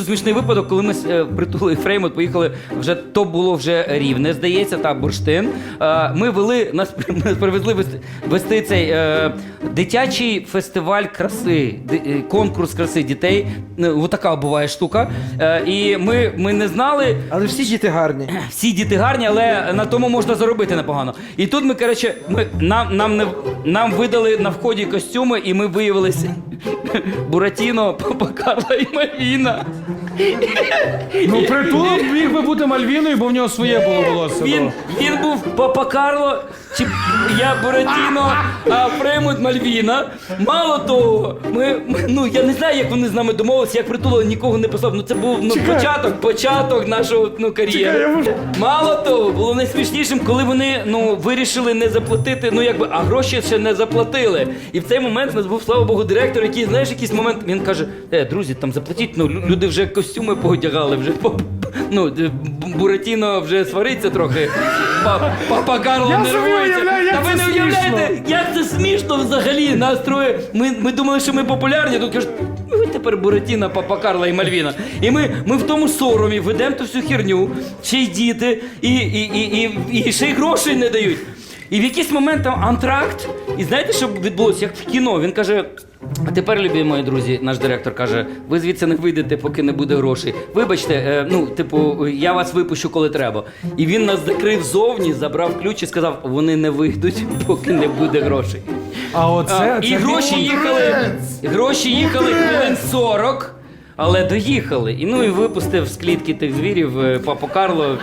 дуже смішний випадок, коли ми е, притули Фреймут, поїхали вже то було вже рівне, здається, та бурштин. Е, Ми вели нас нас привезли вести, вести цей е, дитячий фестиваль краси, ди- конкурс краси дітей. Отака буває штука. Е, І ми, ми не знали. Але всі діти гарні. Всі діти гарні, але на тому можна заробити непогано. І тут ми, коротше, ми, нам, нам, не, нам видали на вході костюми, і ми виявилися Буратіно, Папа Карла і Мальвіна. Ну, притулок міг би бути Мальвіною, бо в нього своє було волосся. Він, він був Папа Карло, чи я Буратіно, а Фреймут Мальвіна. Мало того, ми, ми- ну я не знаю, як вони з нами домовилися, як притула нікого не послав. Ну це був ну, початок, початок нашого ну, кар'єри. Мало того, було найсмішнішим, коли вони ну вирішили не заплатити, ну якби, а гроші ще не заплатили. І в цей момент у нас був, слава Богу, директор, який, знаєш, якийсь момент він каже: Е, друзі, там заплатіть, ну лю- люди вже костюми поодягали, вже по- ну, Буратіно вже свариться трохи. Па- Папа Карло Я собі нервується. уявляю, як Та ви це не уявляєте, як це смішно взагалі. Нас троє. Ми, ми думали, що ми популярні. Тут кажуть, «Ну, ви тепер Буратіна, Папа Карла і Мальвіна. І ми, ми в тому соромі ведемо ту всю херню, ще й діти, і, і, і, і, і ще й грошей не дають. І в якийсь момент там антракт, і знаєте, що відбулося? Як в кіно. Він каже: а тепер, любі мої друзі, наш директор каже: ви звідси не вийдете, поки не буде грошей. Вибачте, е, ну, типу, я вас випущу, коли треба. І він нас закрив зовні, забрав ключ і сказав: вони не вийдуть, поки не буде грошей. А оце А, і це гроші був- їхали, гроші їхали хвилин 40, але доїхали. І ну і випустив з клітки тих звірів е, Папа Карло.